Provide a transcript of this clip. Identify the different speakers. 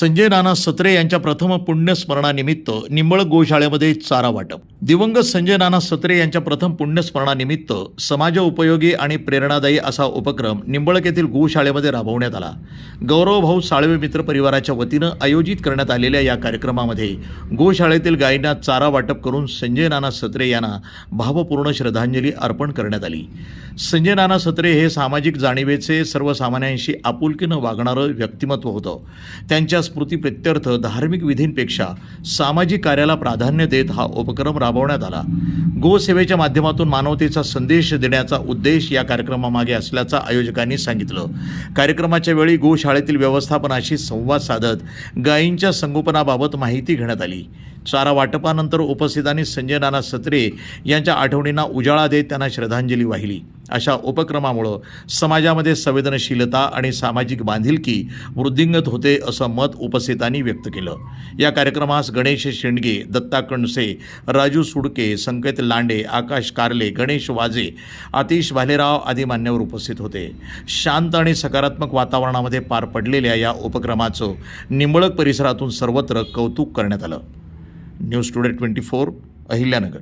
Speaker 1: संजय नाना सत्रे यांच्या प्रथम पुण्यस्मरणानिमित्त निंबळ गोशाळेमध्ये चारा वाटप. दिवंगत संजय नाना सत्रे यांच्या प्रथम पुण्यस्मरणानिमित्त समाज उपयोगी आणि प्रेरणादायी असा उपक्रम निंबळक येथील गोशाळेमध्ये राबवण्यात आला. गौरवभाऊ साळवे मित्र परिवाराच्या वतीनं आयोजित करण्यात आलेल्या या कार्यक्रमामध्ये गोशाळेतील गायींना चारा वाटप करून संजय नाना सत्रे यांना भावपूर्ण श्रद्धांजली अर्पण करण्यात आली. संजय नाना सत्रे हे सामाजिक जाणीवेचे सर्वसामान्यांशी आपुलकीनं वागणारं व्यक्तिमत्व होतं. त्यांच्या स्मृतीप्रित्यर्थ धार्मिक विधींपेक्षा सामाजिक कार्याला प्राधान्य देत हा उपक्रम राबवण्यात आला. गोसेवेच्या माध्यमातून मानवतेचा संदेश देण्याचा उद्देश या कार्यक्रमामागे असल्याचं आयोजकांनी सांगितलं. कार्यक्रमाच्या वेळी गोशाळेतील व्यवस्थापनाशी संवाद साधत गायींच्या संगोपनाबाबत माहिती घेण्यात आली. चारा वाटपानंतर उपस्थितांनी संजय नाना सत्रे यांच्या आठवणींना उजाळा देत त्यांना श्रद्धांजली वाहिली. अशा उपक्रमामुळं समाजामध्ये संवेदनशीलता आणि सामाजिक बांधिलकी वृद्धिंगत होते असं मत उपस्थितांनी व्यक्त केलं. या कार्यक्रमास गणेश शेंडगे दत्ता कणसे राजू सुडके संकेत लांडे आकाश कारले गणेश वाजे आतिश भालेराव आदी मान्यवर उपस्थित होते. शांत आणि सकारात्मक वातावरणामध्ये पार पडलेल्या या उपक्रमाचं निंबळक परिसरातून सर्वत्र कौतुक करण्यात आलं. News today twenty four Ahilyanagar.